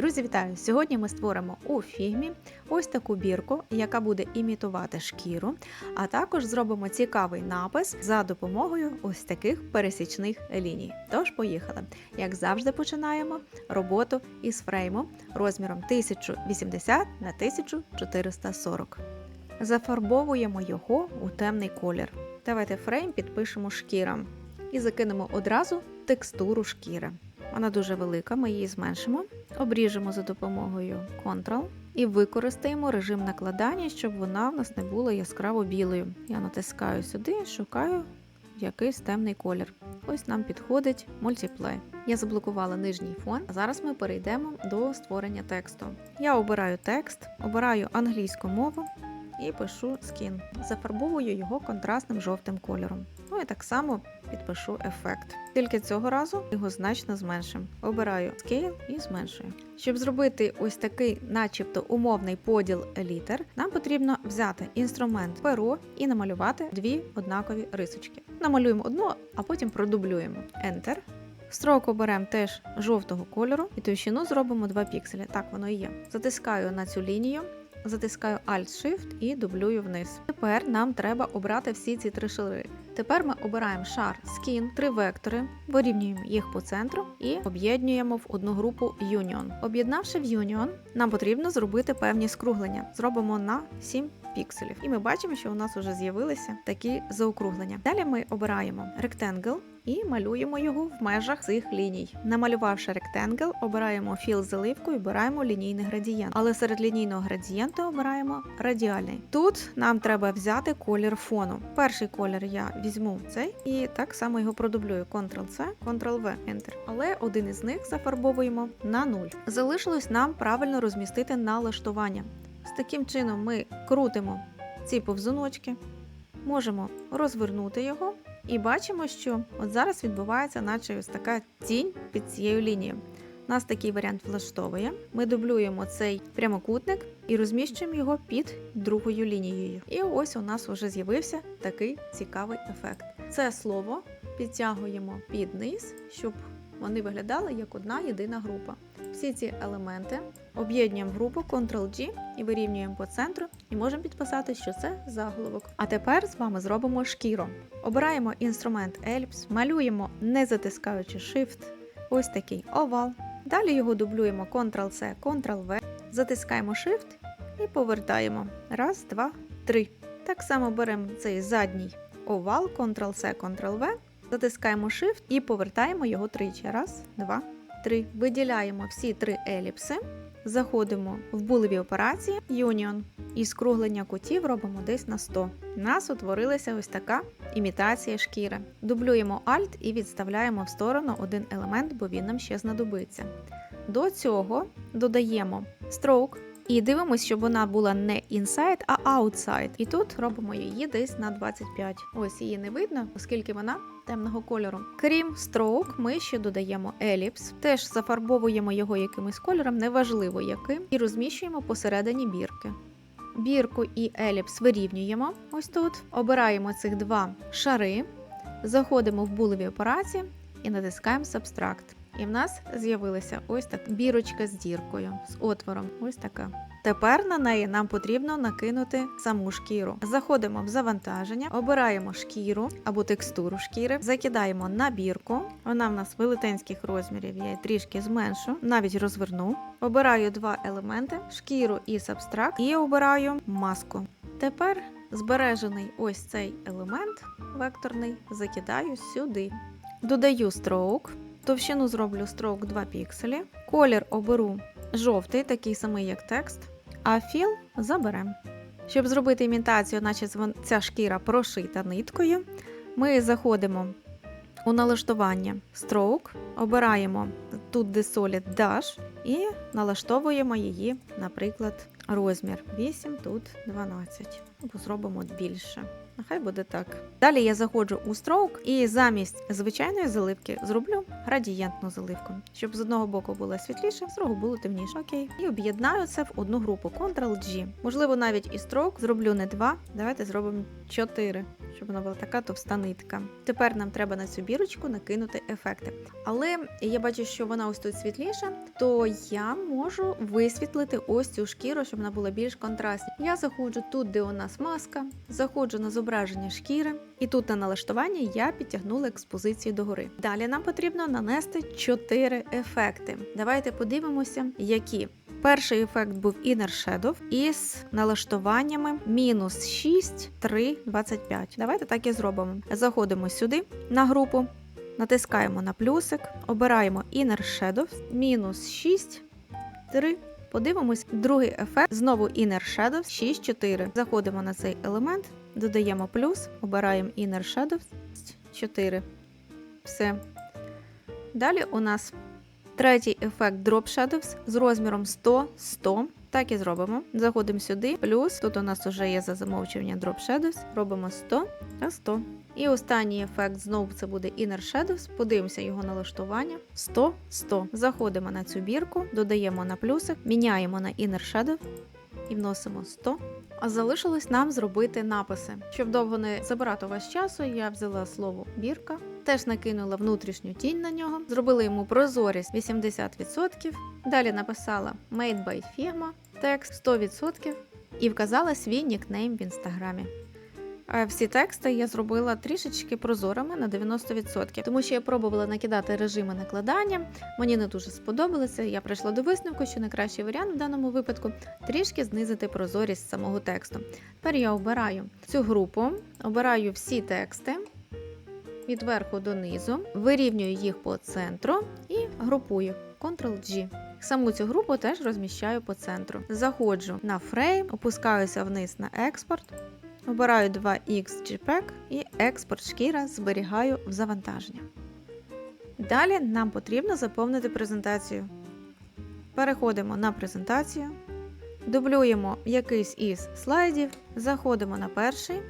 Друзі, вітаю! Сьогодні ми створимо у фігмі ось таку бірку, яка буде імітувати шкіру, а також зробимо цікавий напис за допомогою ось таких пересічних ліній. Тож, поїхали! Як завжди, починаємо роботу із фрейму розміром 1080 на 1440. Зафарбовуємо його у темний колір. Давайте фрейм підпишемо шкіра і закинемо одразу текстуру шкіри. Вона дуже велика, ми її зменшимо, обріжемо за допомогою Ctrl і використаємо режим накладання, щоб вона в нас не була яскраво білою. Я натискаю сюди, шукаю якийсь темний колір. Ось нам підходить Multiply. Я заблокувала нижній фон, а зараз ми перейдемо до створення тексту. Я обираю текст, обираю англійську мову і пишу skin. Зафарбовую його контрастним жовтим кольором. Ну і так само підпишу ефект. Тільки цього разу його значно зменшимо. Обираю Scale і зменшую. Щоб зробити ось такий, начебто, умовний поділ літер, нам потрібно взяти інструмент перо і намалювати дві однакові рисочки. Намалюємо одну, а потім продублюємо. Enter. Строку беремо теж жовтого кольору і товщину зробимо 2 пікселі. Так воно і є. Затискаю на цю лінію. Затискаю Alt-Shift і дублюю вниз. Тепер нам треба обрати всі ці три шари. Тепер ми обираємо шар Skin, три вектори, вирівнюємо їх по центру і об'єднуємо в одну групу Union. Об'єднавши в Union, нам потрібно зробити певні скруглення. Зробимо на 7 пікселів. І ми бачимо, що у нас вже з'явилися такі заокруглення. Далі ми обираємо Rectangle і малюємо його в межах цих ліній. Намалювавши Rectangle, обираємо філ з заливкою, обираємо лінійний градієнт. Але серед лінійного градієнту обираємо радіальний. Тут нам треба взяти колір фону. Перший колір я візьму цей і так само його продублюю. Ctrl-C, Ctrl-V, Enter. Але один із них зафарбовуємо на 0. Залишилось нам правильно розмістити налаштування. Таким чином ми крутимо ці повзуночки, можемо розвернути його і бачимо, що от зараз відбувається, наче ось така тінь під цією лінією. Нас такий варіант влаштовує. Ми дублюємо цей прямокутник і розміщуємо його під другою лінією. І ось у нас вже з'явився такий цікавий ефект. Це слово підтягуємо під низ, щоб вони виглядали як одна єдина група. Всі ці елементи об'єднуємо групу Ctrl-G і вирівнюємо по центру, і можемо підписати, що це заголовок. А тепер з вами зробимо шкіру. Обираємо інструмент Ellipse, малюємо, не затискаючи Shift, ось такий овал. Далі його дублюємо Ctrl-C, Ctrl-V, затискаємо Shift і повертаємо. Раз, два, три. Так само беремо цей задній овал, Ctrl-C, Ctrl-V, затискаємо Shift і повертаємо його тричі. Раз, два, 3. Виділяємо всі три еліпси, заходимо в булеві операції Union і скруглення кутів робимо десь на 100. У нас утворилася ось така імітація шкіри. Дублюємо Alt і відставляємо в сторону один елемент, бо він нам ще знадобиться. До цього додаємо stroke. І дивимося, щоб вона була не inside, а outside. І тут робимо її десь на 25. Ось її не видно, оскільки вона темного кольору. Крім строук, ми ще додаємо еліпс, теж зафарбовуємо його якимось кольором, неважливо яким, і розміщуємо посередині бірки. Бірку і еліпс вирівнюємо ось тут. Обираємо цих два шари, заходимо в булеві операції і натискаємо Subtract. І в нас з'явилася ось так бірочка з діркою, з отвором. Ось така. Тепер на неї нам потрібно накинути саму шкіру. Заходимо в завантаження, обираємо шкіру або текстуру шкіри, закидаємо на бірку. Вона в нас велетенських розмірів, я її трішки зменшу, навіть розверну. Обираю два елементи: шкіру і сабстракт, і обираю маску. Тепер збережений ось цей елемент векторний закидаю сюди. Додаю stroke. Товщину зроблю строк 2 пікселі. Колір оберу жовтий, такий самий, як текст, а філ заберемо. Щоб зробити імітацію, наче ця шкіра прошита ниткою, ми заходимо у налаштування Stroke, обираємо тут де Solid Dash і налаштовуємо її, наприклад, розмір 8, тут 12. Або зробимо більше. Нехай буде так. Далі я заходжу у строк і замість звичайної заливки зроблю градієнтну заливку, щоб з одного боку було світліше, з другого було темніше. Окей. І об'єднаю це в одну групу Ctrl-G. Можливо, навіть і строк зроблю не два. Давайте зробимо чотири, щоб вона була така товста нитка. Тепер нам треба на цю бірочку накинути ефекти. Але я бачу, що вона ось тут світліша, то я можу висвітлити ось цю шкіру, щоб вона була більш контрастна. Я заходжу тут, де у нас маска, заходжу на зображення шкіри, і тут на налаштування я підтягнула експозицію догори. Далі нам потрібно нанести 4 ефекти. Давайте подивимося, які. Перший ефект був Inner Shadow із налаштуваннями мінус 6, 3, 25. Давайте так і зробимо. Заходимо сюди на групу, натискаємо на плюсик, обираємо Inner Shadow, мінус 6, 3. Подивимось, другий ефект. Знову Inner Shadows 6, 4. Заходимо на цей елемент, додаємо плюс, обираємо Inner Shadows 4. Все. Далі у нас третій ефект Drop Shadows з розміром 100, 100. Так і зробимо. Заходимо сюди, плюс. Тут у нас вже є за замовчування Drop Shadows. Робимо 100 та 100. І останній ефект знову це буде Inner Shadows. Подивимося його налаштування. 100, 100. Заходимо на цю бірку, додаємо на плюсик, міняємо на Inner Shadow і вносимо 100. А залишилось нам зробити написи. Щоб довго не забирати у вас часу, я взяла слово бірка, теж накинула внутрішню тінь на нього, зробила йому прозорість 80%. Далі написала Made by Figma, текст 100% і вказала свій нікнейм в інстаграмі. Е, Всі тексти я зробила трішечки прозорими на 90%, тому що я пробувала накидати режими накладання. Мені не дуже сподобалося. Я прийшла до висновку, що найкращий варіант в даному випадку трішки знизити прозорість самого тексту. Тепер я обираю цю групу, обираю всі тексти від верху до низу, вирівнюю їх по центру і групую Ctrl-G. Саму цю групу теж розміщаю по центру. Заходжу на фрейм, опускаюся вниз на експорт. Обираю 2X JPEG і експорт шкіра зберігаю в завантаження. Далі нам потрібно заповнити презентацію. Переходимо на презентацію, дублюємо якийсь із слайдів, заходимо на перший,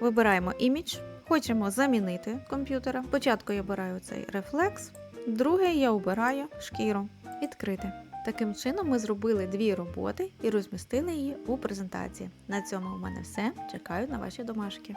вибираємо імідж, хочемо замінити комп'ютера. Спочатку я обираю цей рефлекс, другий я обираю шкіру. Відкрити. Таким чином ми зробили дві роботи і розмістили її у презентації. На цьому у мене все. Чекаю на ваші домашки.